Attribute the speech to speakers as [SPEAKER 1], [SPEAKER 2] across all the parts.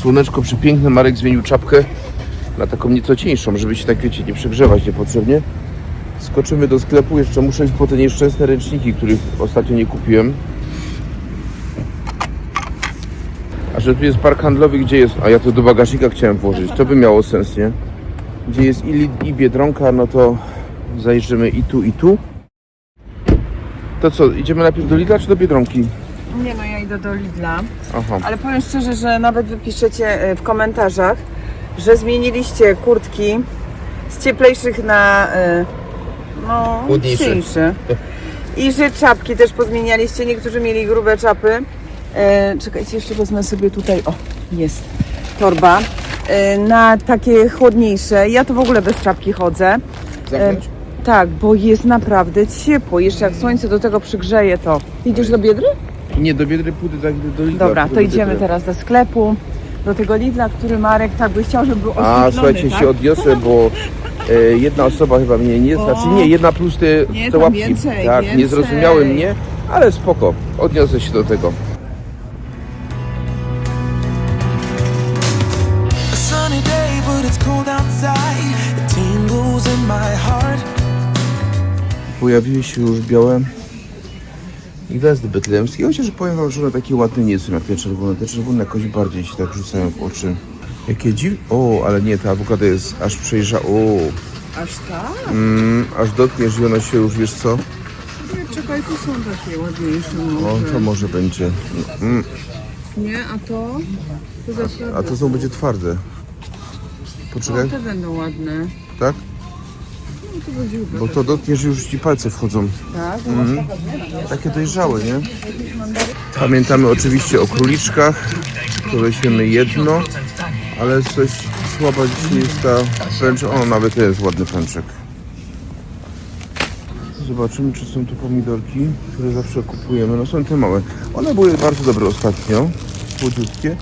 [SPEAKER 1] Słoneczko przepiękne, Marek zmienił czapkę na taką nieco cieńszą, żeby się tak wiecie, nie przegrzewać niepotrzebnie. Skoczymy do sklepu, jeszcze muszę iść po te nieszczęsne ręczniki, których ostatnio nie kupiłem. A że tu jest park handlowy, gdzie jest, a ja to do bagażnika chciałem włożyć, to by miało sens, nie? Gdzie jest i, Lid- i Biedronka, no to zajrzymy i tu, i tu. To co, idziemy najpierw do Lidla czy do Biedronki?
[SPEAKER 2] Nie no, ja idę do Lidla,
[SPEAKER 1] Aha.
[SPEAKER 2] ale powiem szczerze, że nawet wy piszecie e, w komentarzach, że zmieniliście kurtki z cieplejszych na e, no,
[SPEAKER 1] Chłodniejsze.
[SPEAKER 2] I że czapki też pozmienialiście, niektórzy mieli grube czapy. E, czekajcie, jeszcze wezmę sobie tutaj, o, jest torba, e, na takie chłodniejsze. Ja to w ogóle bez czapki chodzę.
[SPEAKER 1] Zamknąć?
[SPEAKER 2] Tak, bo jest naprawdę ciepło. Jeszcze jak słońce do tego przygrzeje, to. Idziesz do Biedry?
[SPEAKER 1] Nie, do Biedry pójdę, tak idę do Lidla.
[SPEAKER 2] Dobra, to idziemy
[SPEAKER 1] Biedry.
[SPEAKER 2] teraz do sklepu, do tego Lidla, który Marek tak by chciał, żeby był
[SPEAKER 1] A,
[SPEAKER 2] oświetlony,
[SPEAKER 1] słuchajcie,
[SPEAKER 2] tak?
[SPEAKER 1] się odniosę, bo e, jedna osoba chyba mnie nie, znaczy nie, jedna plus te,
[SPEAKER 2] Nie,
[SPEAKER 1] te
[SPEAKER 2] tam
[SPEAKER 1] łapki.
[SPEAKER 2] więcej,
[SPEAKER 1] tak, nie
[SPEAKER 2] więcej.
[SPEAKER 1] zrozumiały mnie, ale spoko, odniosę się do tego.
[SPEAKER 3] A sunny day, but it's cold outside. It tingles in my heart.
[SPEAKER 1] Pojawiły się już białe gwiazdy betlejemskie, chociaż powiem wam, że one takie ładne nie są jak te czerwone. Te czerwone jakoś bardziej się tak rzucają w oczy. Jakie dziw... O, ale nie, ta awokado jest aż przejrza... O,
[SPEAKER 2] Aż tak?
[SPEAKER 1] mm, aż dotkniesz i ona się już, wiesz co?
[SPEAKER 2] Nie, czekaj, tu są takie ładniejsze
[SPEAKER 1] O,
[SPEAKER 2] może.
[SPEAKER 1] to może będzie. Mm,
[SPEAKER 2] Nie, a to? To za
[SPEAKER 1] a to są będzie twarde. Poczekaj,
[SPEAKER 2] te będą ładne.
[SPEAKER 1] tak?
[SPEAKER 2] No
[SPEAKER 1] Bo to dotkniesz już ci palce wchodzą.
[SPEAKER 2] Tak?
[SPEAKER 1] Takie dojrzałe, nie? Pamiętamy oczywiście o króliczkach. To weźmiemy jedno, ale coś słaba dzisiaj jest ta pęcz. O, nawet to jest ładny pęczek. Zobaczymy, czy są tu pomidorki, które zawsze kupujemy. No są te małe. One były bardzo dobre ostatnio, słodziutkie,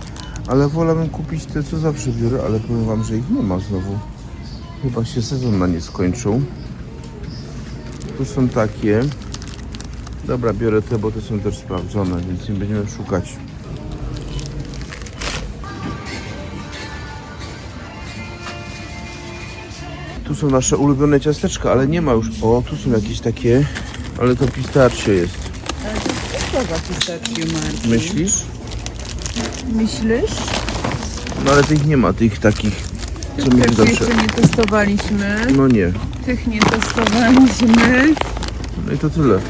[SPEAKER 1] ale wolałbym kupić te, co zawsze biorę, ale powiem Wam, że ich nie ma znowu. Chyba się sezon na nie skończył. Tu są takie. Dobra, biorę te, bo te są też sprawdzone, więc nie będziemy szukać. Tu są nasze ulubione ciasteczka, ale nie ma już. O, tu są jakieś takie, ale to pistaccio jest.
[SPEAKER 2] Co za pistacje, Marek?
[SPEAKER 1] Myślisz?
[SPEAKER 2] Myślisz?
[SPEAKER 1] No ale tych nie ma, tych takich, co
[SPEAKER 2] Tych też
[SPEAKER 1] zawsze.
[SPEAKER 2] jeszcze nie testowaliśmy.
[SPEAKER 1] No nie.
[SPEAKER 2] Tych nie testowaliśmy.
[SPEAKER 1] No i to tyle.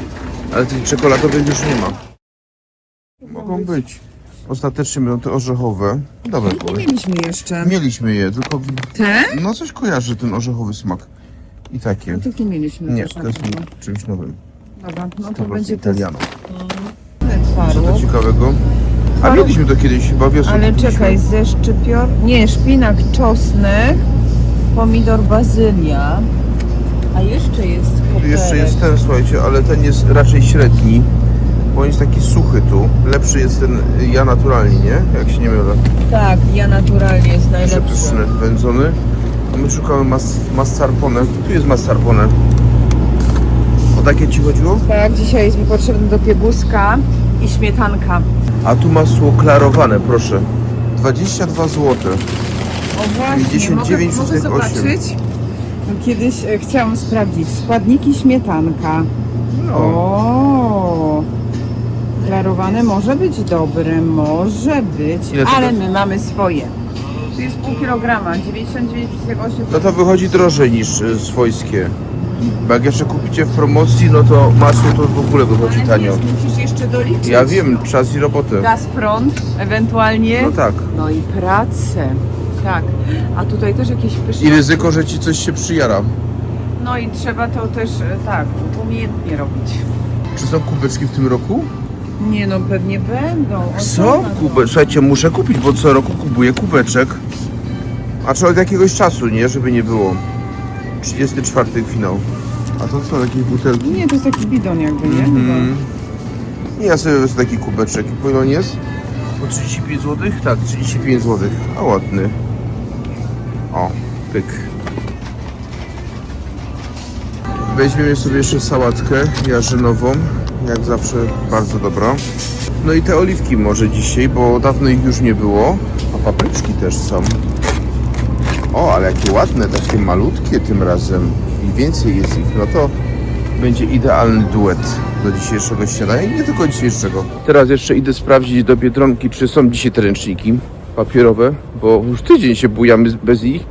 [SPEAKER 1] Ale tych czekoladowych już nie ma. Mogą być. Ostatecznie będą te orzechowe. Dobre
[SPEAKER 2] Nie mieliśmy jeszcze.
[SPEAKER 1] Mieliśmy je, tylko
[SPEAKER 2] Te?
[SPEAKER 1] no coś kojarzy ten orzechowy smak. I takie.
[SPEAKER 2] Tych nie mieliśmy
[SPEAKER 1] Nie,
[SPEAKER 2] też
[SPEAKER 1] to jest
[SPEAKER 2] pewno.
[SPEAKER 1] czymś nowym.
[SPEAKER 2] Dobra, no
[SPEAKER 1] To będzie Italiano.
[SPEAKER 2] ten
[SPEAKER 1] Co to ciekawego? A mieliśmy to kiedyś chyba wiosną.
[SPEAKER 2] Ale
[SPEAKER 1] kupiliśmy.
[SPEAKER 2] czekaj, ze szczypior... Nie, szpinak czosnek, pomidor bazylia. A jeszcze jest
[SPEAKER 1] Tu
[SPEAKER 2] koperek.
[SPEAKER 1] jeszcze jest ten, słuchajcie, ale ten jest raczej średni. Bo on jest taki suchy tu. Lepszy jest ten y, ja naturalnie, nie? Jak się nie mylę.
[SPEAKER 2] Tak, ja naturalnie jest najlepszy.
[SPEAKER 1] Przepyszny, wędzony. A my szukamy mas mascarpone. Tu jest mascarpone. O takie ci chodziło?
[SPEAKER 2] Tak, dzisiaj jest mi potrzebny do pieguska i śmietanka.
[SPEAKER 1] A tu masło klarowane, proszę. 22 zł.
[SPEAKER 2] O właśnie, mogę,
[SPEAKER 1] 59,8.
[SPEAKER 2] mogę zobaczyć? Kiedyś e, chciałam sprawdzić. Składniki śmietanka.
[SPEAKER 1] No.
[SPEAKER 2] O, klarowane może być dobre, może być,
[SPEAKER 1] Ile to
[SPEAKER 2] ale my mamy swoje. Tu jest pół kilograma, 99,8.
[SPEAKER 1] No to wychodzi drożej niż y, swojskie. Bo jak jeszcze kupicie w promocji, no to masło to w ogóle wychodzi
[SPEAKER 2] Ale
[SPEAKER 1] tanio.
[SPEAKER 2] musisz jeszcze doliczyć.
[SPEAKER 1] Ja wiem, czas i robotę.
[SPEAKER 2] Gaz prąd, ewentualnie.
[SPEAKER 1] No tak.
[SPEAKER 2] No i pracę. Tak. A tutaj też jakieś pyszne.
[SPEAKER 1] I ryzyko, że ci coś się przyjara.
[SPEAKER 2] No i trzeba to też e, tak umiejętnie robić.
[SPEAKER 1] Czy są kubeczki w tym roku?
[SPEAKER 2] Nie no, pewnie będą. O,
[SPEAKER 1] Co? Kube... Słuchajcie, muszę kupić, bo co roku kupuję kubeczek. A czy od jakiegoś czasu, nie? Żeby nie było. 34 finał. A to co, jakieś butelki?
[SPEAKER 2] Nie, to jest taki bidon jakby, nie?
[SPEAKER 1] Mhm. I ja sobie wezmę taki kubeczek. I po ile on jest? Po 35 zł? Tak, 35 zł. A ładny. O, pyk. Weźmiemy sobie jeszcze sałatkę jarzynową. Jak zawsze bardzo dobra. No i te oliwki może dzisiaj, bo dawno ich już nie było. A papryczki też są. O, ale jakie ładne, takie malutkie tym razem. I więcej jest ich, no to będzie idealny duet do dzisiejszego śniadania i nie tylko dzisiejszego. Teraz jeszcze idę sprawdzić do Biedronki, czy są dzisiaj te ręczniki papierowe, bo już tydzień się bujamy bez ich.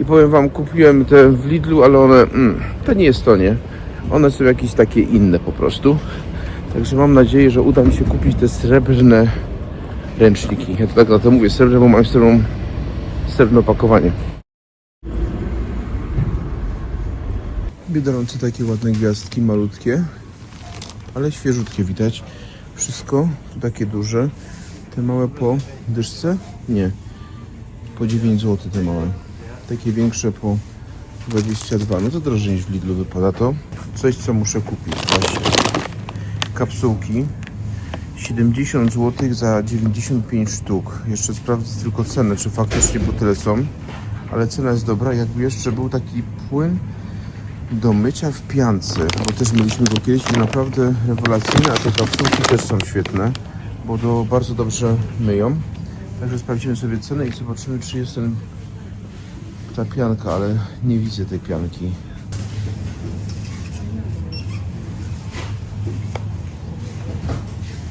[SPEAKER 1] I powiem Wam, kupiłem te w Lidlu, ale one, mm, to nie jest to, nie. One są jakieś takie inne po prostu. Także mam nadzieję, że uda mi się kupić te srebrne ręczniki. Ja to tak na to mówię, srebrne, bo mam srebrną, srebrne opakowanie. Biedronce takie ładne gwiazdki, malutkie, ale świeżutkie widać. Wszystko tu takie duże. Te małe po dyszce? Nie. Po 9 zł te małe. Takie większe po 22. No to drożej niż w Lidlu wypada to. Coś co muszę kupić właśnie. Kapsułki. 70 zł za 95 sztuk. Jeszcze sprawdzę tylko cenę, czy faktycznie bo tyle są. Ale cena jest dobra. Jakby jeszcze był taki płyn do mycia w piance, bo też mieliśmy go kiedyś i naprawdę rewelacyjne, a te kapsułki też są świetne, bo do, bardzo dobrze myją. Także sprawdzimy sobie cenę i zobaczymy, czy jest ten, ta pianka, ale nie widzę tej pianki.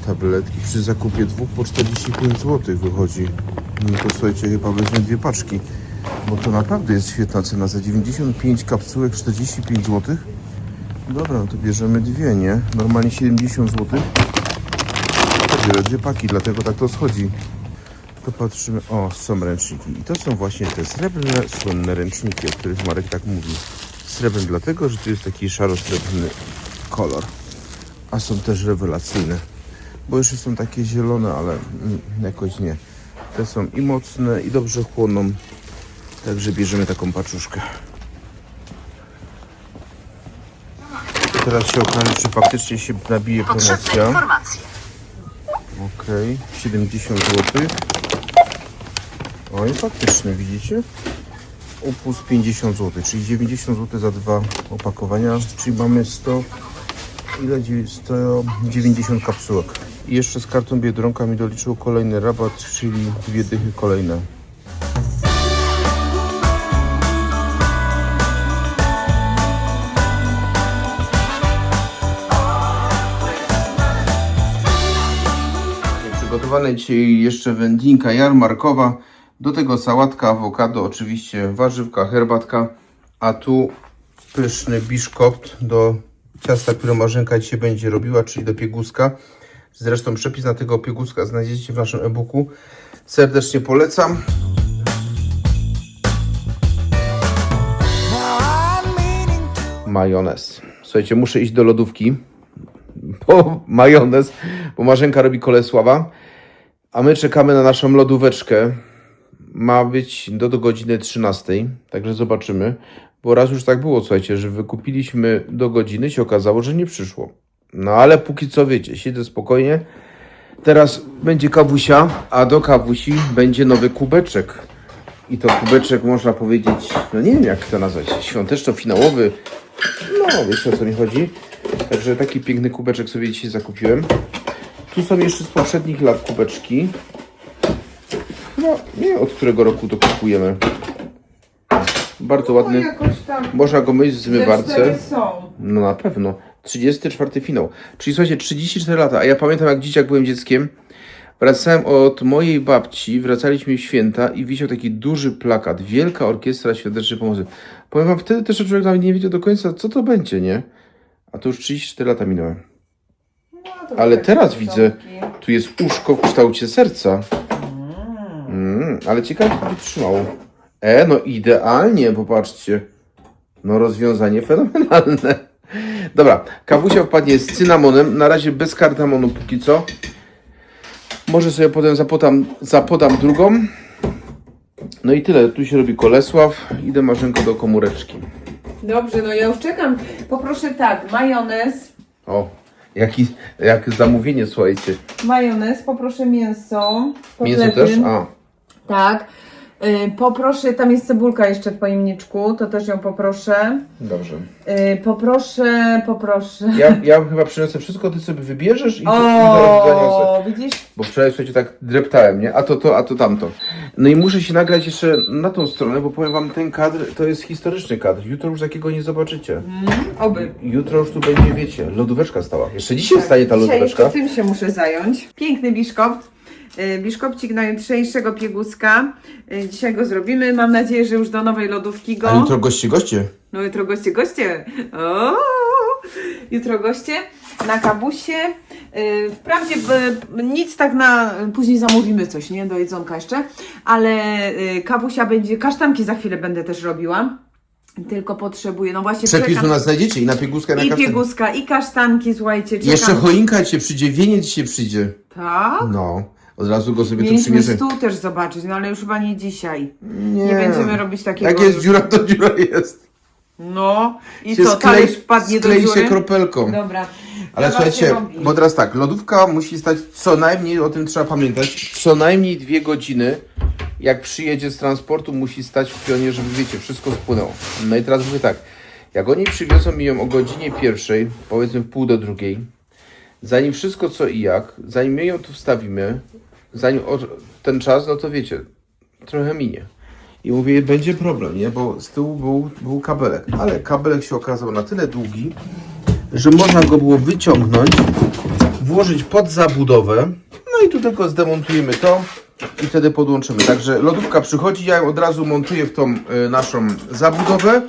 [SPEAKER 1] Tabletki przy zakupie dwóch po 45 zł wychodzi. No to słuchajcie, chyba wezmę dwie paczki. Bo to naprawdę jest świetna cena. Za 95 kapsułek 45 zł. Dobra, no to bierzemy dwie, nie? Normalnie 70 zł. Biorę dwie paki, dlatego tak to schodzi. To patrzymy. O, są ręczniki. I to są właśnie te srebrne, słynne ręczniki, o których Marek tak mówi. Srebrny dlatego, że tu jest taki szaro-srebrny kolor. A są też rewelacyjne. Bo jeszcze są takie zielone, ale mm, jakoś nie. Te są i mocne, i dobrze chłoną. Także bierzemy taką paczuszkę. Teraz się okaże, czy faktycznie się nabije promocja. Okej, 70 zł. O i faktycznie, widzicie? Upust 50 zł, czyli 90 zł za dwa opakowania, czyli mamy 100, ile? Dziewię- 190 kapsułek. I jeszcze z kartą Biedronka mi doliczył kolejny rabat, czyli dwie dychy kolejne. Przygotowane dzisiaj jeszcze wędlinka jarmarkowa. Do tego sałatka, awokado, oczywiście warzywka, herbatka. A tu pyszny biszkopt do ciasta, które Marzenka dzisiaj będzie robiła, czyli do pieguska. Zresztą przepis na tego pieguska znajdziecie w naszym e-booku. Serdecznie polecam. Majonez. Słuchajcie, muszę iść do lodówki po majonez, bo Marzenka robi Kolesława, a my czekamy na naszą lodóweczkę. Ma być do, do godziny 13, także zobaczymy. Bo raz już tak było, słuchajcie, że wykupiliśmy do godziny, się okazało, że nie przyszło. No ale póki co wiecie, siedzę spokojnie. Teraz będzie kawusia, a do kawusi będzie nowy kubeczek. I to kubeczek można powiedzieć, no nie wiem jak to nazwać, świąteczno-finałowy. No, wiecie o co mi chodzi. Także taki piękny kubeczek sobie dzisiaj zakupiłem. Tu są jeszcze z poprzednich lat kubeczki. No, nie wiem od którego roku to kupujemy. Bardzo ładny. Można go myć w zmywarce. No na pewno. 34 finał. Czyli słuchajcie, 34 lata. A ja pamiętam jak dzieciak byłem dzieckiem. Wracałem od mojej babci, wracaliśmy w święta i wisiał taki duży plakat. Wielka Orkiestra Świątecznej Pomocy. Powiem wam, wtedy też człowiek nawet nie wiedział do końca, co to będzie, nie? A to już 34 lata minęły. Ale teraz widzę, tu jest uszko w kształcie serca. Mm, ale ciekawe, czy to będzie trzymało. E, no idealnie, popatrzcie. No rozwiązanie fenomenalne. Dobra, kawusia wpadnie z cynamonem. Na razie bez kardamonu póki co. Może sobie potem zapodam, zapodam drugą. No i tyle. Tu się robi Kolesław. Idę Marzenko do komóreczki.
[SPEAKER 2] Dobrze, no ja już czekam. Poproszę tak, majonez,
[SPEAKER 1] O, jaki, jak zamówienie, słuchajcie.
[SPEAKER 2] majonez, poproszę mięso.
[SPEAKER 1] Mięso
[SPEAKER 2] kotlety.
[SPEAKER 1] też? A,
[SPEAKER 2] Tak. Y, poproszę, tam jest cebulka jeszcze w pojemniczku, to też ją poproszę.
[SPEAKER 1] Dobrze.
[SPEAKER 2] Y, poproszę, poproszę.
[SPEAKER 1] Ja, ja chyba przyniosę wszystko, ty sobie wybierzesz i, to.
[SPEAKER 2] O, widzisz?
[SPEAKER 1] Bo wczoraj, słuchajcie, tak dreptałem, nie? A to to, a to tamto. No i muszę się nagrać jeszcze na tą stronę, bo powiem wam, ten kadr to jest historyczny kadr. Jutro już takiego nie zobaczycie.
[SPEAKER 2] Oby.
[SPEAKER 1] Jutro już tu będzie, wiecie, lodóweczka stała. Jeszcze dzisiaj stanie ta
[SPEAKER 2] Dzisiaj
[SPEAKER 1] lodóweczka.
[SPEAKER 2] jeszcze tym się muszę zająć. Piękny biszkopt. Y, Biszkopcik najutrzejszego pieguska. Y, Dzisiaj go zrobimy. Mam nadzieję, że już do nowej lodówki go.
[SPEAKER 1] A jutro goście, goście.
[SPEAKER 2] No jutro goście, goście. O! Jutro goście na kabusie. Yy, Wprawdzie nic tak na... Później zamówimy coś, nie? Do jedzonka jeszcze. Ale kabusia będzie... Kasztanki za chwilę będę też robiła. Tylko potrzebuję... No właśnie
[SPEAKER 1] Przepis
[SPEAKER 2] czekam.
[SPEAKER 1] u nas znajdziecie i na pieguskę, i na
[SPEAKER 2] I pieguska, i kasztanki, słuchajcie. Czekam.
[SPEAKER 1] Jeszcze choinka cię przyjdzie, wieniec się przyjdzie.
[SPEAKER 2] Tak?
[SPEAKER 1] No, od razu go sobie tu
[SPEAKER 2] Mieliśmy
[SPEAKER 1] przymierzę.
[SPEAKER 2] stół też zobaczyć, no ale już chyba nie dzisiaj. Nie, będziemy robić takiego...
[SPEAKER 1] Jak jest dziura, to dziura jest.
[SPEAKER 2] No i
[SPEAKER 1] Się
[SPEAKER 2] co, talerz wpadnie do
[SPEAKER 1] sklei
[SPEAKER 2] dziury?
[SPEAKER 1] się kropelką.
[SPEAKER 2] Dobra.
[SPEAKER 1] Ale
[SPEAKER 2] Trzeba się
[SPEAKER 1] słuchajcie,
[SPEAKER 2] robi.
[SPEAKER 1] bo teraz tak, lodówka musi stać co najmniej, o tym trzeba pamiętać, co najmniej dwie godziny, jak przyjedzie z transportu, musi stać w pionie, żeby wiecie, wszystko spłynęło. No i teraz mówię tak, jak oni przywiozą mi ją o godzinie pierwszej, powiedzmy w pół do drugiej, zanim wszystko co i jak, zanim my ją tu wstawimy, zanim ten czas, no to wiecie, trochę minie. I mówię, będzie problem, nie? Bo z tyłu był, był kabelek, ale kabelek się okazał na tyle długi, że można go było wyciągnąć, włożyć pod zabudowę, no i tu tylko zdemontujemy to i wtedy podłączymy. Także lodówka przychodzi, ja ją od razu montuję w tą y, naszą zabudowę,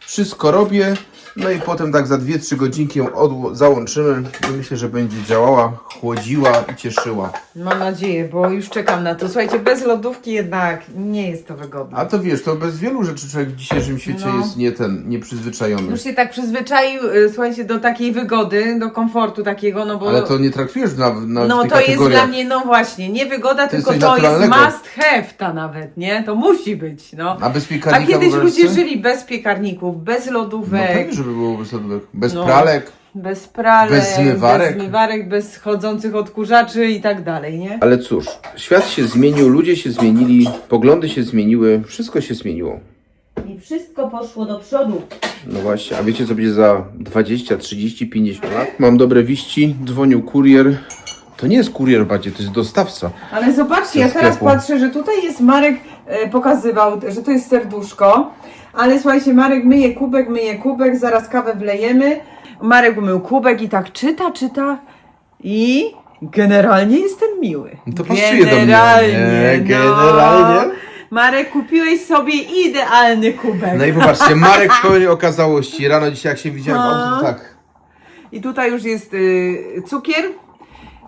[SPEAKER 1] wszystko robię, no i potem tak za 2-3 godzinki ją odło- załączymy i myślę, że będzie działała, chłodziła i cieszyła.
[SPEAKER 2] Mam nadzieję, bo już czekam na to. Słuchajcie, bez lodówki jednak nie jest to wygodne.
[SPEAKER 1] A to wiesz, to bez wielu rzeczy człowiek w dzisiejszym świecie
[SPEAKER 2] No.
[SPEAKER 1] jest nie ten, nieprzyzwyczajony.
[SPEAKER 2] Już się tak przyzwyczaił, y, słuchajcie, do takiej wygody, do komfortu takiego, no bo...
[SPEAKER 1] Ale to nie traktujesz na, na
[SPEAKER 2] no to jest
[SPEAKER 1] kategoriach.
[SPEAKER 2] dla mnie, no właśnie, nie wygoda, tylko
[SPEAKER 1] coś
[SPEAKER 2] to jest
[SPEAKER 1] naturalnego.
[SPEAKER 2] must have ta nawet, nie? To musi być, no.
[SPEAKER 1] A bez
[SPEAKER 2] A
[SPEAKER 1] piekarnika
[SPEAKER 2] kiedyś
[SPEAKER 1] wyobraź
[SPEAKER 2] ludzie
[SPEAKER 1] sobie?
[SPEAKER 2] żyli bez piekarników, bez
[SPEAKER 1] No
[SPEAKER 2] lodówek,
[SPEAKER 1] pewnie, żeby było bez lodówek. Bez
[SPEAKER 2] No.
[SPEAKER 1] pralek.
[SPEAKER 2] bez pralek,
[SPEAKER 1] Bez zmywarek.
[SPEAKER 2] bez, zmywarek, bez chodzących odkurzaczy i tak dalej, nie?
[SPEAKER 1] Ale cóż, świat się zmienił, ludzie się zmienili, poglądy się zmieniły, wszystko się zmieniło.
[SPEAKER 2] I wszystko poszło do przodu.
[SPEAKER 1] No właśnie, a wiecie co będzie za 20, 30, 50 lat? Mam dobre wiści, dzwonił kurier. To nie jest kurier bardziej, to jest dostawca.
[SPEAKER 2] Ale zobaczcie, ja teraz
[SPEAKER 1] sklepu.
[SPEAKER 2] patrzę, że tutaj jest Marek e, pokazywał, że to jest serduszko. Ale słuchajcie, Marek myje kubek, myje kubek, zaraz kawę wlejemy. Marek umył kubek i tak czyta, czyta i generalnie jestem miły.
[SPEAKER 1] No to pasuje do mnie. Nie,
[SPEAKER 2] no.
[SPEAKER 1] generalnie.
[SPEAKER 2] Marek, kupiłeś sobie idealny kubek.
[SPEAKER 1] No i popatrzcie, Marek w pełnej okazałości. Rano dzisiaj jak się widziałem,
[SPEAKER 2] No.
[SPEAKER 1] on to tak.
[SPEAKER 2] I tutaj już jest y, cukier.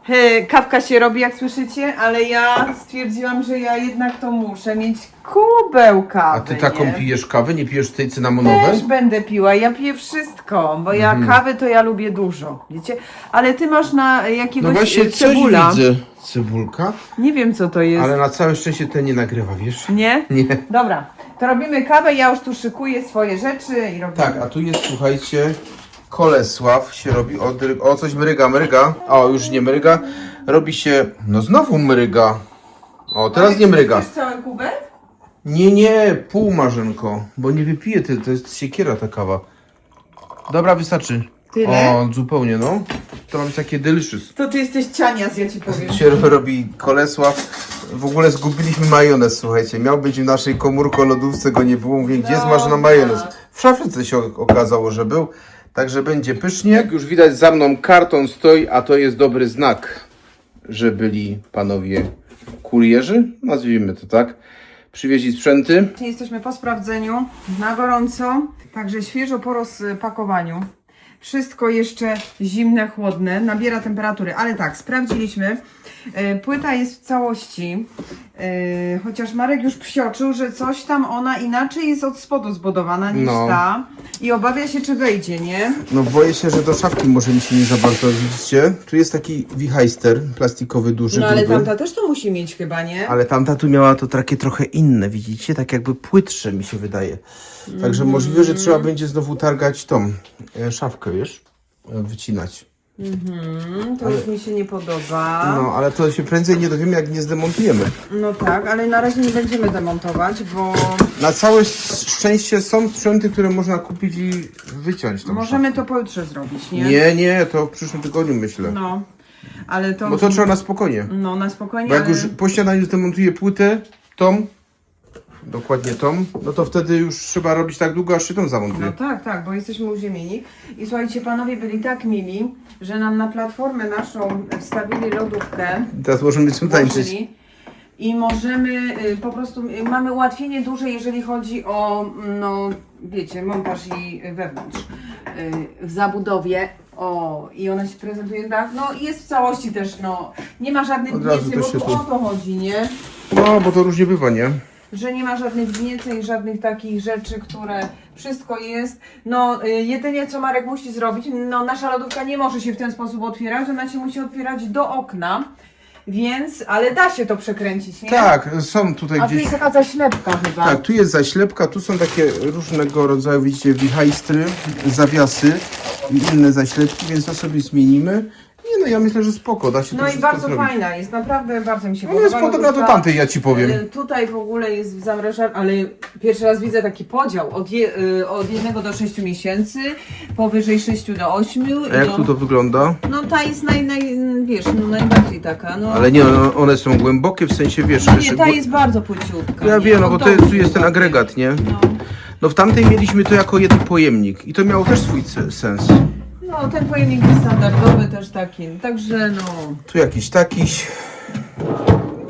[SPEAKER 2] E, Kawka się robi, jak słyszycie, ale ja stwierdziłam, że ja jednak to muszę mieć kubeł kawy.
[SPEAKER 1] A ty taką
[SPEAKER 2] nie?
[SPEAKER 1] pijesz kawę, nie pijesz tej cynamonowej?
[SPEAKER 2] Też będę piła, ja piję wszystko, bo ja
[SPEAKER 1] Mhm.
[SPEAKER 2] kawy to ja lubię dużo, wiecie? Ale ty masz na jakiegoś
[SPEAKER 1] No właśnie
[SPEAKER 2] e,
[SPEAKER 1] coś
[SPEAKER 2] cebula.
[SPEAKER 1] widzę. Cebulka?
[SPEAKER 2] Nie wiem co to jest.
[SPEAKER 1] Ale na całe szczęście ten nie nagrywa, wiesz?
[SPEAKER 2] Nie?
[SPEAKER 1] Nie.
[SPEAKER 2] Dobra, to robimy kawę, ja już tu szykuję swoje rzeczy i robimy.
[SPEAKER 1] Tak, a tu jest, słuchajcie, Kolesław się robi, o, dry- o coś mryga, mryga, o już nie mryga, robi się, no znowu mryga, o teraz nie mryga,
[SPEAKER 2] Chcesz cały kubek?
[SPEAKER 1] nie, nie, pół marzenko, bo nie wypiję, ty, to jest siekiera ta kawa, dobra, wystarczy,
[SPEAKER 2] Tyle?
[SPEAKER 1] o, zupełnie, no, to ma być takie delicious,
[SPEAKER 2] To ty jesteś cianias, ja ci powiem.
[SPEAKER 1] się robi Kolesław, w ogóle zgubiliśmy majonez, słuchajcie, miał być w naszej komórko lodówce, go nie było, mówię, gdzie jest
[SPEAKER 2] Dobra.
[SPEAKER 1] marzena majonez, w szafce się okazało, że był, Także będzie pysznie. Jak już widać za mną karton stoi, a to jest dobry znak, że byli panowie kurierzy, nazwijmy to tak. Przywieźli sprzęty.
[SPEAKER 2] Jesteśmy po sprawdzeniu, na gorąco, także świeżo po rozpakowaniu. Wszystko jeszcze zimne, chłodne, nabiera temperatury, ale tak, sprawdziliśmy. E, Płyta jest w całości, e, chociaż Marek już psioczył, że coś tam ona inaczej jest od spodu zbudowana niż
[SPEAKER 1] No.
[SPEAKER 2] ta i obawia się, czy wejdzie, nie?
[SPEAKER 1] No boję się, że do szafki może mi się nie za bardzo, widzicie? Tu jest taki wichajster plastikowy, duży,
[SPEAKER 2] No ale
[SPEAKER 1] gruby.
[SPEAKER 2] tamta też to musi mieć chyba, nie?
[SPEAKER 1] Ale tamta tu miała to takie trochę inne, widzicie? Tak jakby płytsze mi się wydaje. Także
[SPEAKER 2] Mm.
[SPEAKER 1] możliwe, że trzeba będzie znowu targać tą e, szafkę, wiesz? E, Wycinać.
[SPEAKER 2] Mhm, to już mi się nie podoba.
[SPEAKER 1] No, ale to się prędzej nie dowiemy, jak nie zdemontujemy.
[SPEAKER 2] No tak, ale na razie nie będziemy demontować, bo
[SPEAKER 1] Na całe szczęście są sprzęty, które można kupić i wyciąć
[SPEAKER 2] możemy to pojutrze zrobić, nie?
[SPEAKER 1] Nie, nie, to w przyszłym tygodniu myślę.
[SPEAKER 2] No, ale to...
[SPEAKER 1] Bo to trzeba na spokojnie.
[SPEAKER 2] No, na spokojnie,
[SPEAKER 1] Bo jak
[SPEAKER 2] ale...
[SPEAKER 1] już po śniadaniu zdemontuję płytę, tą, dokładnie tą, no to wtedy już trzeba robić tak długo, aż się tą
[SPEAKER 2] No
[SPEAKER 1] zamontuje.
[SPEAKER 2] tak, tak, bo jesteśmy uziemieni. I słuchajcie, panowie byli tak mili, że nam na platformę naszą wstawili lodówkę.
[SPEAKER 1] Teraz możemy tym tańczyć.
[SPEAKER 2] włożyli I możemy y, po prostu, y, mamy ułatwienie duże, jeżeli chodzi o, no wiecie, montaż i wewnątrz. Y, w zabudowie, o, i ona się prezentuje tak, no i jest w całości też, no, nie ma żadnych
[SPEAKER 1] Od razu
[SPEAKER 2] wnieceń,
[SPEAKER 1] to
[SPEAKER 2] bo
[SPEAKER 1] się
[SPEAKER 2] tu- o to chodzi, nie?
[SPEAKER 1] No, bo to różnie bywa, nie?
[SPEAKER 2] Że nie ma żadnych wnieceń, żadnych takich rzeczy, które wszystko jest. No, y, jedynie co Marek musi zrobić, no nasza lodówka nie może się w ten sposób otwierać, ona się musi otwierać do okna, więc, ale da się to przekręcić, nie?
[SPEAKER 1] Tak, są tutaj
[SPEAKER 2] A tu
[SPEAKER 1] gdzieś...
[SPEAKER 2] jest taka zaślepka chyba.
[SPEAKER 1] Tak, tu jest zaślepka, tu są takie różnego rodzaju, widzicie, wichajstry, zawiasy i inne zaślepki, więc to sobie zmienimy. Nie no, ja myślę, że spoko, da się to
[SPEAKER 2] No i
[SPEAKER 1] wszystko
[SPEAKER 2] bardzo
[SPEAKER 1] zrobić.
[SPEAKER 2] fajna jest, naprawdę bardzo mi się
[SPEAKER 1] No
[SPEAKER 2] podoba.
[SPEAKER 1] jest podobna do tamtej, ja ci powiem.
[SPEAKER 2] Y, Tutaj w ogóle jest w zamrażarce, ale pierwszy raz widzę taki podział od, je, y, od 1 do 6 miesięcy, powyżej 6 do 8.
[SPEAKER 1] A jak
[SPEAKER 2] do...
[SPEAKER 1] tu to wygląda?
[SPEAKER 2] No ta jest naj, naj, wiesz, no najbardziej taka, no.
[SPEAKER 1] Ale nie, no, one są głębokie, w sensie, wiesz...
[SPEAKER 2] No nie, ta jest bardzo płyciutka.
[SPEAKER 1] Ja
[SPEAKER 2] nie?
[SPEAKER 1] wiem, no bo
[SPEAKER 2] Od
[SPEAKER 1] to,
[SPEAKER 2] dołu
[SPEAKER 1] tu jest ten agregat, nie?
[SPEAKER 2] No.
[SPEAKER 1] No w tamtej mieliśmy to jako jeden pojemnik i to miało też swój ce- sens.
[SPEAKER 2] No, ten pojemnik jest standardowy też taki, także no,
[SPEAKER 1] Tu jakiś takiś...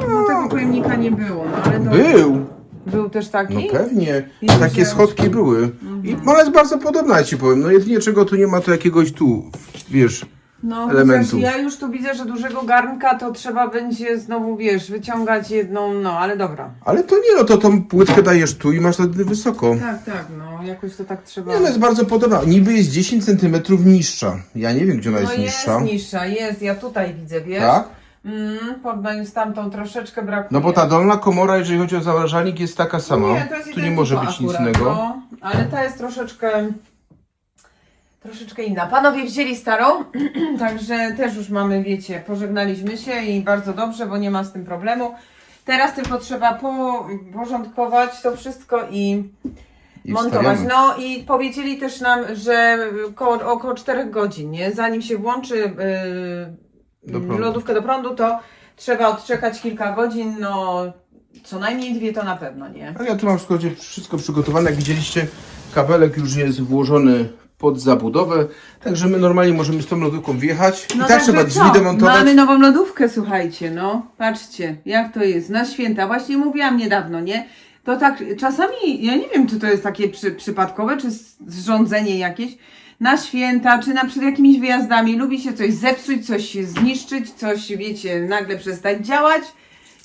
[SPEAKER 2] no tego pojemnika nie było, no ale to
[SPEAKER 1] Był!
[SPEAKER 2] był też taki?
[SPEAKER 1] No pewnie.
[SPEAKER 2] I
[SPEAKER 1] Takie
[SPEAKER 2] wziąłeś-
[SPEAKER 1] schodki były. I ona jest bardzo podobna, ja ci powiem. No jedynie czego tu nie ma, to jakiegoś tu, wiesz...
[SPEAKER 2] No,
[SPEAKER 1] elementu.
[SPEAKER 2] chociaż ja już tu widzę, że dużego garnka to trzeba będzie znowu, wiesz, wyciągać jedną, no, ale dobra.
[SPEAKER 1] Ale to nie, no to tą płytkę dajesz tu i masz wtedy wysoko.
[SPEAKER 2] Tak, tak, no, jakoś to tak trzeba...
[SPEAKER 1] Nie, ona jest bardzo podobna. Niby jest 10 cm niższa. Ja nie wiem, gdzie ona
[SPEAKER 2] no
[SPEAKER 1] jest niższa.
[SPEAKER 2] jest niższa, jest, ja tutaj widzę, wiesz?
[SPEAKER 1] Tak?
[SPEAKER 2] Mm, z tamtą troszeczkę brakuje.
[SPEAKER 1] No bo ta dolna komora, jeżeli chodzi o zamrażalnik, jest taka sama.
[SPEAKER 2] Nie, to jest
[SPEAKER 1] tu nie może być nic innego.
[SPEAKER 2] No, ale ta jest troszeczkę troszeczkę inna. Panowie wzięli starą, także też już mamy, wiecie, pożegnaliśmy się i bardzo dobrze, bo nie ma z tym problemu. Teraz tylko trzeba po, porządkować to wszystko i,
[SPEAKER 1] I
[SPEAKER 2] montować.
[SPEAKER 1] wstawiamy.
[SPEAKER 2] No i powiedzieli też nam, że około, około 4 godzin, nie? Zanim się włączy yy,
[SPEAKER 1] Do
[SPEAKER 2] lodówkę do prądu, to trzeba odczekać kilka godzin, no co najmniej dwie to na pewno, nie?
[SPEAKER 1] Ja tu mam wszystko, wszystko przygotowane. Jak widzieliście, kabelek już jest włożony pod zabudowę. Także my normalnie możemy z tą lodówką wjechać. I tak
[SPEAKER 2] także
[SPEAKER 1] trzeba drzwi
[SPEAKER 2] co?
[SPEAKER 1] demontować.
[SPEAKER 2] Mamy nową lodówkę, słuchajcie, no. Patrzcie, jak to jest. Na święta. Właśnie mówiłam niedawno, nie? To tak czasami, ja nie wiem, czy to jest takie przy, przypadkowe, czy zrządzenie jakieś. Na święta, czy na przed jakimiś wyjazdami lubi się coś zepsuć, coś zniszczyć, coś, wiecie, nagle przestać działać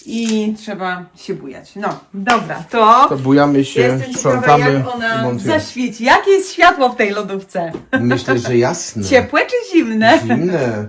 [SPEAKER 2] i trzeba się bujać. No, dobra, to...
[SPEAKER 1] To bujamy się,
[SPEAKER 2] Jestem ciekawa,
[SPEAKER 1] sprzątamy
[SPEAKER 2] jak
[SPEAKER 1] i
[SPEAKER 2] ona
[SPEAKER 1] montujemy.
[SPEAKER 2] zaświeci. Jakie jest światło w tej lodówce?
[SPEAKER 1] Myślę, że jasne.
[SPEAKER 2] Ciepłe czy zimne?
[SPEAKER 1] Zimne.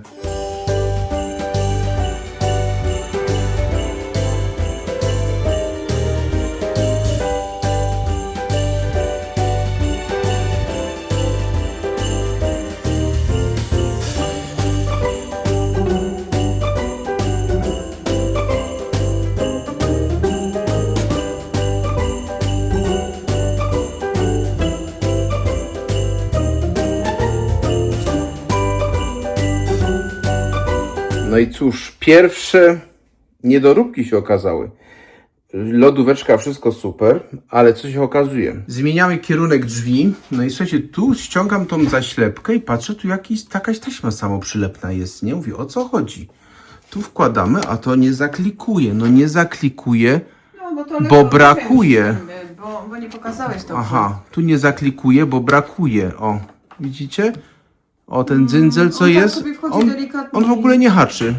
[SPEAKER 1] No i cóż, pierwsze niedoróbki się okazały. Lodóweczka, wszystko super, ale co się okazuje? Zmieniamy kierunek drzwi. No i słuchajcie, tu ściągam tą zaślepkę i patrzę, tu jakiś, jakaś taśma samoprzylepna jest, nie? Mówię, o co chodzi? Tu wkładamy, a to nie zaklikuje. No nie zaklikuje,
[SPEAKER 2] No, bo, to
[SPEAKER 1] Bo brakuje.
[SPEAKER 2] Bo, bo nie pokazałeś to.
[SPEAKER 1] Aha, tu nie zaklikuje, bo brakuje. O, widzicie? O, ten dzyndzel, co
[SPEAKER 2] on tak
[SPEAKER 1] jest,
[SPEAKER 2] sobie wchodzi
[SPEAKER 1] on,
[SPEAKER 2] delikatnie.
[SPEAKER 1] on w ogóle nie haczy.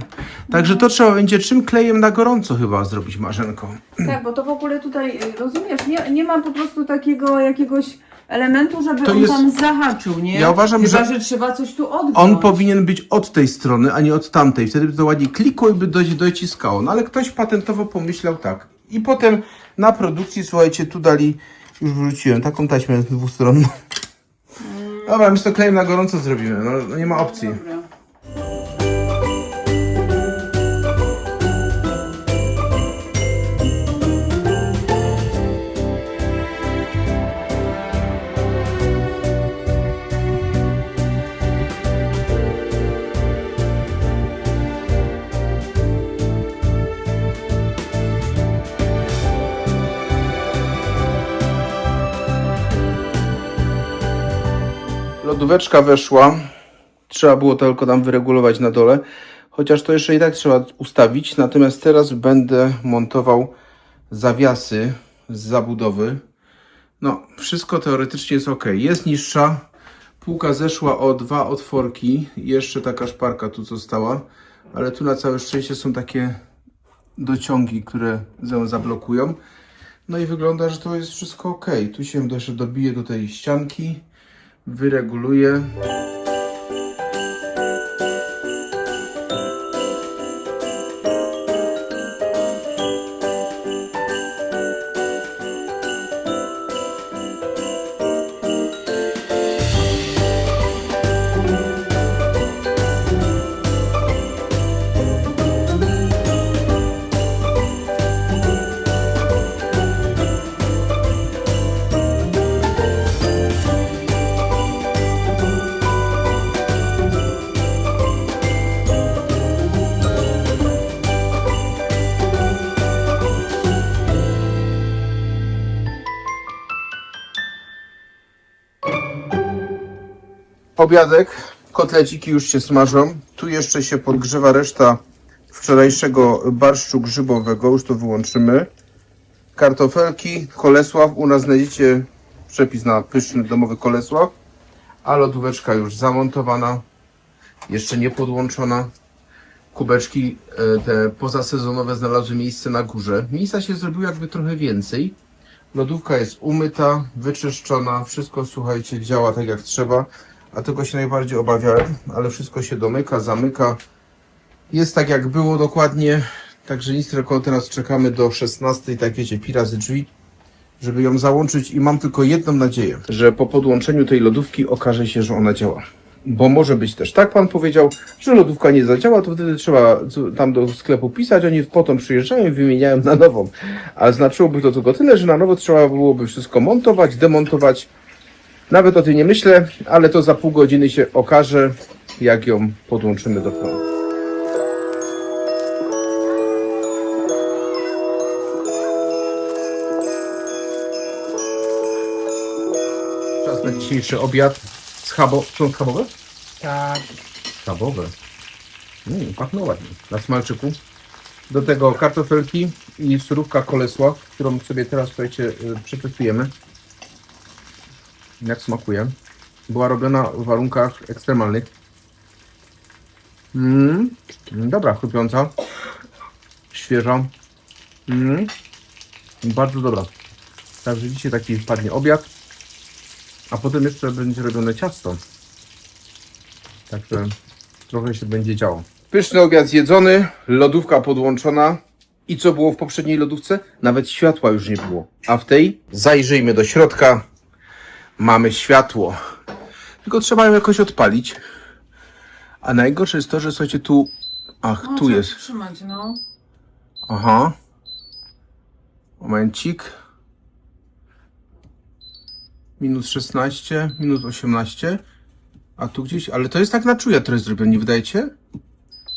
[SPEAKER 1] Także to trzeba będzie czym klejem na gorąco chyba zrobić, Marzenko.
[SPEAKER 2] Tak, bo to w ogóle tutaj, y, rozumiesz, nie, nie ma po prostu takiego jakiegoś elementu, żeby
[SPEAKER 1] To
[SPEAKER 2] on
[SPEAKER 1] jest-
[SPEAKER 2] tam zahaczył, nie?
[SPEAKER 1] Ja uważam,
[SPEAKER 2] Chyba,
[SPEAKER 1] że-
[SPEAKER 2] że trzeba coś tu odgiąć.
[SPEAKER 1] On powinien być od tej strony, a nie od tamtej. Wtedy by to ładnie klikło i by do, dociskało. No ale ktoś patentowo pomyślał tak. I potem na produkcji, słuchajcie, tu dali, już wrzuciłem, taką taśmę dwustronną. Dobra, my to klejem na gorąco zrobimy, no, nie ma opcji.
[SPEAKER 2] Dobra.
[SPEAKER 1] Lodóweczka weszła. Trzeba było tylko tam wyregulować na dole. Chociaż to jeszcze i tak trzeba ustawić. Natomiast teraz będę montował zawiasy z zabudowy. No, wszystko teoretycznie jest ok. Jest niższa. Półka zeszła o dwa otworki. Jeszcze taka szparka tu została. Ale tu na całe szczęście są takie dociągi, które ją zablokują. No i wygląda, że to jest wszystko ok. Tu się jeszcze dobije do tej ścianki, wyreguluję. Obiadek, kotleciki już się smażą. Tu jeszcze się podgrzewa reszta wczorajszego barszczu grzybowego, już to wyłączymy. Kartofelki, kolesław, u nas znajdziecie przepis na pyszny domowy kolesław. A lodóweczka już zamontowana, jeszcze nie podłączona. Kubeczki e, te pozasezonowe znalazły miejsce na górze. Miejsca się zrobiło jakby trochę więcej. Lodówka jest umyta, wyczyszczona, wszystko słuchajcie, działa tak jak trzeba. A tego się najbardziej obawiałem, ale wszystko się domyka, zamyka. Jest tak jak było dokładnie. Także nic tylko teraz czekamy do 16, tak wiecie, pi razy drzwi, żeby ją załączyć i mam tylko jedną nadzieję, że po podłączeniu tej lodówki okaże się, że ona działa. Bo może być też tak, pan powiedział, że lodówka nie zadziała, to wtedy trzeba tam do sklepu pisać, oni potem przyjeżdżają i wymieniają na nową. A znaczyłoby to tylko tyle, że na nowo trzeba byłoby wszystko montować, demontować, nawet o tym nie myślę, ale to za pół godziny się okaże, jak ją podłączymy do prądu. Czas na dzisiejszy obiad. Schabo... Są schabowe?
[SPEAKER 2] Tak.
[SPEAKER 1] Schabowe. Mm, pachną ładnie. Na smalczyku. Do tego kartofelki i surówka kolesław, którą sobie teraz, słuchajcie, y, przetestujemy. Jak smakuje. Była robiona w warunkach ekstremalnych. Mm, dobra, chrupiąca. Świeża. Mm, bardzo dobra. Także dzisiaj taki wpadnie obiad. A potem jeszcze będzie robione ciasto. Także trochę się będzie działo. Pyszny obiad zjedzony, lodówka podłączona. I co było w poprzedniej lodówce? Nawet światła już nie było. A w tej zajrzyjmy do środka. Mamy światło. Tylko trzeba ją jakoś odpalić. A najgorsze jest to, że słuchajcie, tu. Ach, tu jest.
[SPEAKER 2] Trzymać, no.
[SPEAKER 1] Aha. Momencik. Minus 16, minus 18. A tu gdzieś, ale to jest tak na czuja teraz zrobione, nie wydajecie?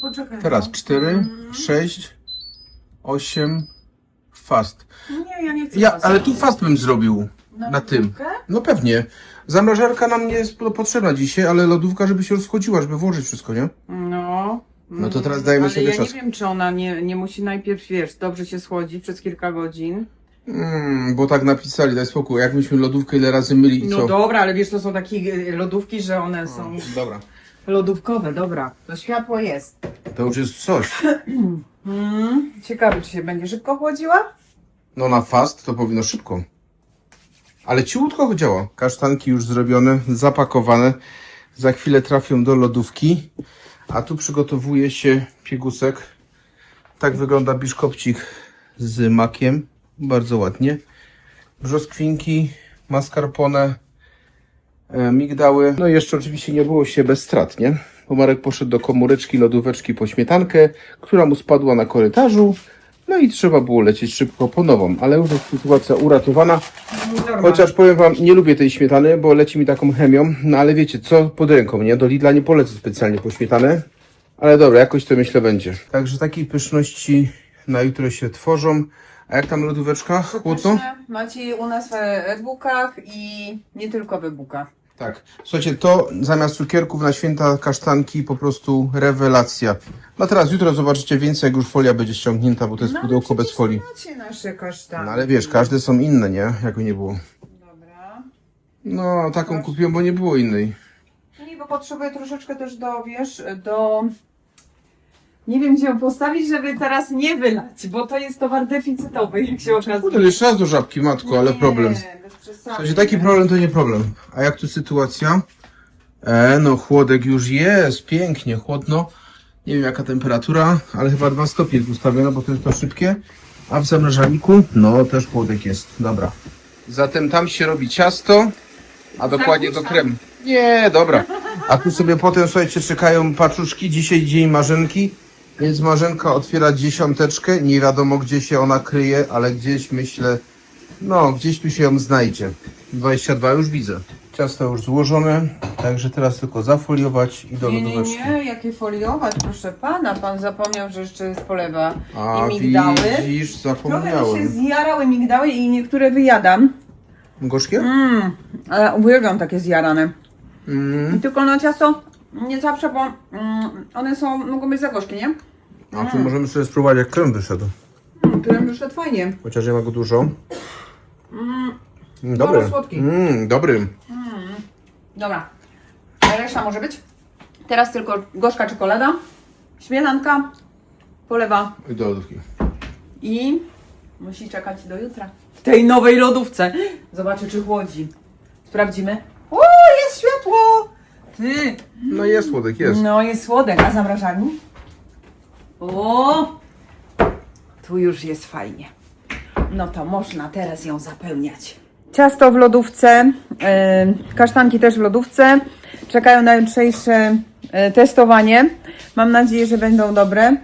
[SPEAKER 2] Poczekaj.
[SPEAKER 1] Teraz
[SPEAKER 2] no.
[SPEAKER 1] 4, 6, 8, fast.
[SPEAKER 2] Nie, ja nie chcę.
[SPEAKER 1] Ja,
[SPEAKER 2] was-
[SPEAKER 1] ale tu fast bym zrobił na tym.
[SPEAKER 2] lodówkę?
[SPEAKER 1] No pewnie. Zamrażarka nam nie jest po- potrzebna dzisiaj, ale lodówka, żeby się rozchodziła, żeby włożyć wszystko, nie?
[SPEAKER 2] No.
[SPEAKER 1] No to teraz dajemy
[SPEAKER 2] Ale
[SPEAKER 1] sobie
[SPEAKER 2] ja
[SPEAKER 1] czas.
[SPEAKER 2] nie wiem, czy ona nie, nie musi najpierw, wiesz, dobrze się schłodzić przez kilka godzin.
[SPEAKER 1] Mm, bo tak napisali, daj spokój. Jak myśmy lodówkę ile razy myli i
[SPEAKER 2] No
[SPEAKER 1] co?
[SPEAKER 2] dobra, ale wiesz, to są takie y, lodówki, że one są
[SPEAKER 1] Dobra.
[SPEAKER 2] lodówkowe, dobra. To światło jest.
[SPEAKER 1] To już jest coś.
[SPEAKER 2] Mm, ciekawe, czy się będzie szybko chłodziła?
[SPEAKER 1] No na fast to powinno szybko. Ale ciutko działa. Kasztanki już zrobione, zapakowane. Za chwilę trafią do lodówki. A tu przygotowuje się piegusek. Tak wygląda biszkopcik z makiem. Bardzo ładnie. Brzoskwinki, mascarpone, e, migdały. No i jeszcze oczywiście nie było się bez strat, nie? Bo Marek poszedł do komóreczki lodóweczki po śmietankę, która mu spadła na korytarzu. No i trzeba było lecieć szybko po nową, ale już jest sytuacja uratowana. Chociaż powiem wam, nie lubię tej śmietany, bo leci mi taką chemią. No ale wiecie, co pod ręką, nie? Do Lidla nie polecę specjalnie po śmietanę. Ale dobra, jakoś to myślę będzie. Także takiej pyszności na jutro się tworzą. A jak tam lodóweczka? Chłodno?
[SPEAKER 2] Macie u nas w e-bookach i nie tylko w e-bookach.
[SPEAKER 1] Tak. Słuchajcie, to zamiast cukierków na święta kasztanki po prostu rewelacja. No teraz jutro zobaczycie więcej, jak już folia będzie ściągnięta, bo to jest
[SPEAKER 2] No,
[SPEAKER 1] pudełko bez folii.
[SPEAKER 2] Macie nasze kasztany.
[SPEAKER 1] No ale wiesz, każde są inne, nie? Jakby nie było.
[SPEAKER 2] Dobra.
[SPEAKER 1] No, taką kupiłem, bo nie było innej.
[SPEAKER 2] Nie, bo potrzebuję troszeczkę też do, wiesz, do... Nie wiem, gdzie ją postawić, żeby teraz nie wylać, bo to jest towar deficytowy, jak się okazuje.
[SPEAKER 1] Kurde, jeszcze raz do żabki, matko, ale
[SPEAKER 2] Nie,
[SPEAKER 1] problem.
[SPEAKER 2] bez przesady.
[SPEAKER 1] Słuchajcie, taki problem to nie problem. A jak tu sytuacja? E, no chłodek już jest, pięknie, chłodno. Nie wiem jaka temperatura, ale chyba 2 stopnie jest ustawione, bo to jest to szybkie. A w zamrażalniku? No też chłodek jest, dobra. Zatem tam się robi ciasto, a dokładnie do krem. Nie, dobra. A tu sobie potem, słuchajcie, czekają paczuszki. Dzisiaj dzień Marzenki, więc Marzenka otwiera dziesiąteczkę. Nie wiadomo gdzie się ona kryje, ale gdzieś myślę, no, gdzieś tu się ją znajdzie. 22 już widzę. Ciasto już złożone, także teraz tylko zafoliować i do
[SPEAKER 2] Nie, nie,
[SPEAKER 1] lodóweczki.
[SPEAKER 2] nie, jakie foliować, proszę pana. Pan zapomniał, że jeszcze jest polewa
[SPEAKER 1] A
[SPEAKER 2] i migdały.
[SPEAKER 1] widzisz,
[SPEAKER 2] Trochę mi się
[SPEAKER 1] zapomniałem.
[SPEAKER 2] zjarały migdały i niektóre wyjadam.
[SPEAKER 1] Gorzkie?
[SPEAKER 2] Mmm, ale uwielbiam takie zjarane.
[SPEAKER 1] Mm.
[SPEAKER 2] I tylko na ciasto nie zawsze, bo mm, one są, mogą być za gorzkie, nie?
[SPEAKER 1] A tu możemy sobie spróbować jak krem wyszedł.
[SPEAKER 2] Mm, Którym wyszedł fajnie.
[SPEAKER 1] Chociaż nie ma go dużo. Mm, dobry.
[SPEAKER 2] mało słodki.
[SPEAKER 1] Mm, dobry.
[SPEAKER 2] Dobra, a reszta może być. Teraz tylko gorzka czekolada, śmietanka, polewa
[SPEAKER 1] I do lodówki.
[SPEAKER 2] i musi czekać do jutra. W tej nowej lodówce. Zobaczę, czy chłodzi. Sprawdzimy. O, jest światło! Ty,
[SPEAKER 1] No jest słodek, jest.
[SPEAKER 2] no jest słodek, a zamrażarni? O, tu już jest fajnie. No to można teraz ją zapełniać. Ciasto w lodówce, yy, kasztanki też w lodówce. Czekają na jutrzejsze yy, testowanie. Mam nadzieję, że będą dobre.